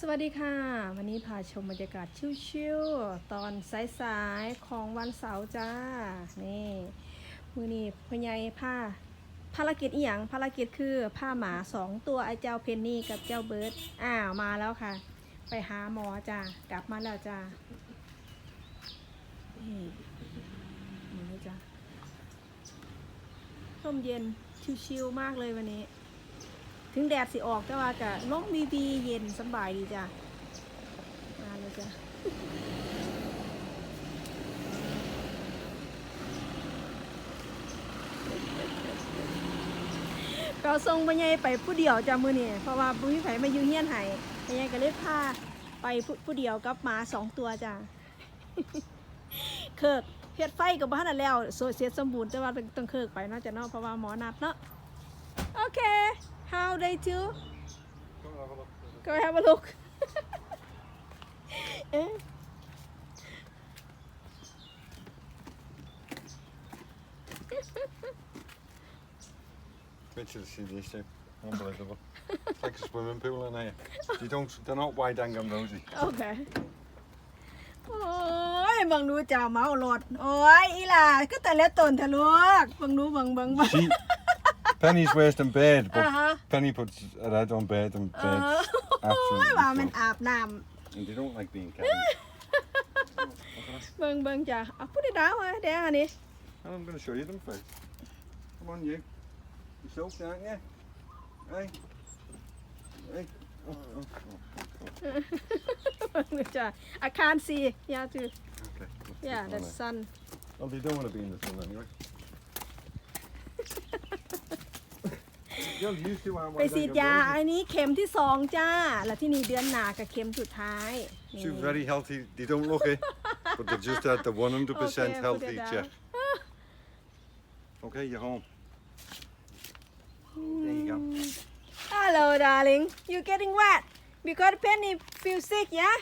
สวัสดีค่ะ วันนี้พาชมบรรยากาศชิวๆตอนสายๆของวันเสาร์จ้า นี่มือนี้พญายผ้าภารกิจอีหยังภารกิจคือผ้าหมาสองตัวไอ้เจ้าเพนนี่กับเจ้าเบิร์ดอ้าวมาแล้วค่ะ ไปหาหมอจ้ากลับมาแล้วจ้านี่มาแล้วจ้าร่มเย็นชิวๆมากเลยวันนี้ ถึงแดดสิออกแต่ว่าจะลมวีวีเย็นสบายดีจ้ะมาแล้วจ้ะก็ส่งไปไงไปผู้เดียวจ้ะมือนี่เพราะว่าบุ้ยไผมาอยู่เฮียนไห้ไปไงก็เลยพาไปผู้ผู้เดียวกับหมาสองตัวจ้ะเคิกเฮ็ดไฟกับบ้านนั่นแล้วโซเสียสมบูรณ์แต่ว่าต้องเคิกไปเนาะจ้ะเนาะเพราะว่าหมอนัดเนาะโอเค how they do go have a look เอ๊ะ Picture to see this too. Unbelievable. it's like a swimming pool in here. You don't, they're not wide angle nosy. โอเค โอ้ยบังดูจ่าเมารถโอ้ยอีหล่าก็แต่ละตนทะลุกบังดูบังบังบัง See, Penny's worse than bed, but Uh-huh. Penny puts her head on bed and เอ bed อโอ้ย absolutely ว่ามัน full. อาบน้ And they don't like being carried. ำเบิ่งเบิ่งจ้ะเอาพูดได้ดาวไว้เดี๋ยวอันนี้ And I'm going to show you them first. Come on, you. You soaked, aren't you? Hey. Hey. Oh, oh, oh, oh. เบิ่งดูจ้ะอาคารสี่ยาถือ Okay. let's ย่า put เด it on ด there. ซัน Well, they don't want to be in the sun anyway. You're used to our ไป wide ฉีด angle ยา noses. อันนี้เข็มที่สองจ้า แล้วที่นี่เดือนหนากับเข็มสุดท้ายนี่ She's very healthy. They don't look it, but they've just had the 100% Okay, put it healthy down. check. Okay, you're home. There you go. Hello darling you getting wet because Penny feel sick yeah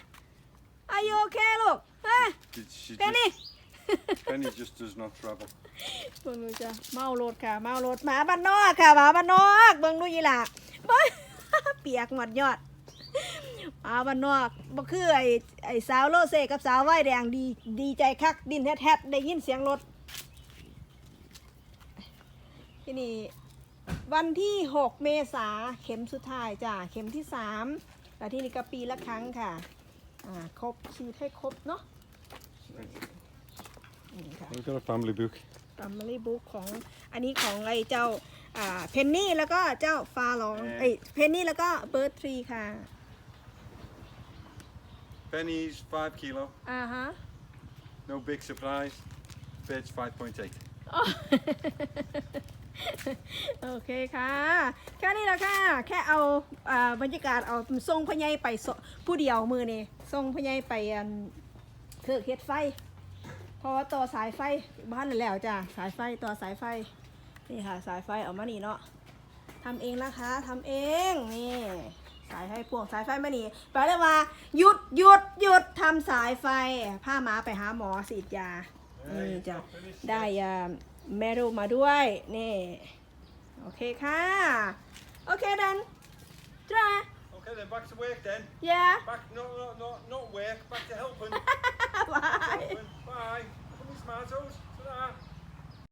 Are you okay ลูกฮะ She, she Penny just, Penny just does not travel. เบิ่งดูจ้ะเมารถค่ะ เมารถหมาบ้านนอกค่ะหมาบ้านนอกเบิ่งดูยีหล่ะเบิ่งเปียกหมดยอดหมาบ้านนอกบ่คือไอ้ไอ้สาวโลเซกับสาวไว้แดงดีดีใจคักดินแฮดๆได้ยินเสียงรถ ที่นี่วันที่ 6 เมษาเข็มสุดท้ายจ้ะเข็มที่ 3 แล้วที่นี่ก็ปีละครั้งค่ะ อ่า ครบฉีดให้ครบเนาะ นี่ค่ะ We've got a family book. ฟัมลี่บุ๊กของอันนี้ของไอ้เจ้าอ่าเพนนี่แล้วก็เจ้าฟาลองไอ้เพนนี่แล้วก็เบิร์ดทรีค่ะ Penny's 5 kilo. อ่าฮะ No big surprise. Bed's 5.8. โอเคค่ะ แค่นี้แหละค่ะ แค่เอาอ่าบรรยากาศเอาทรงพญายไปสผู้เดียวมือนี่ทรงพญายไปอันเครื่องเฮ็ดไฟเพ ราะว่าต่อสายไฟบ้านนั่นแล้วจ้ะสายไฟต่อสายไฟนี่ค่ะ สายไฟเอามานี่เนาะทำเองนะคะทำเองนี่สายไฟพวงสายไฟมานี่ไปเลยว่าหยุดหยุดหยุดทำสายไฟพาหมาไปหาหมอฉีดยานี่จ้ะได้ยาเมรูมาด้วยนี่โอเคค่ะโอเคดันจ้า Okay, then back to work then. ยา Back, not, not, not, not work, back to helping. บาย helping. Bye. Come on, tomatoes. Ta-da.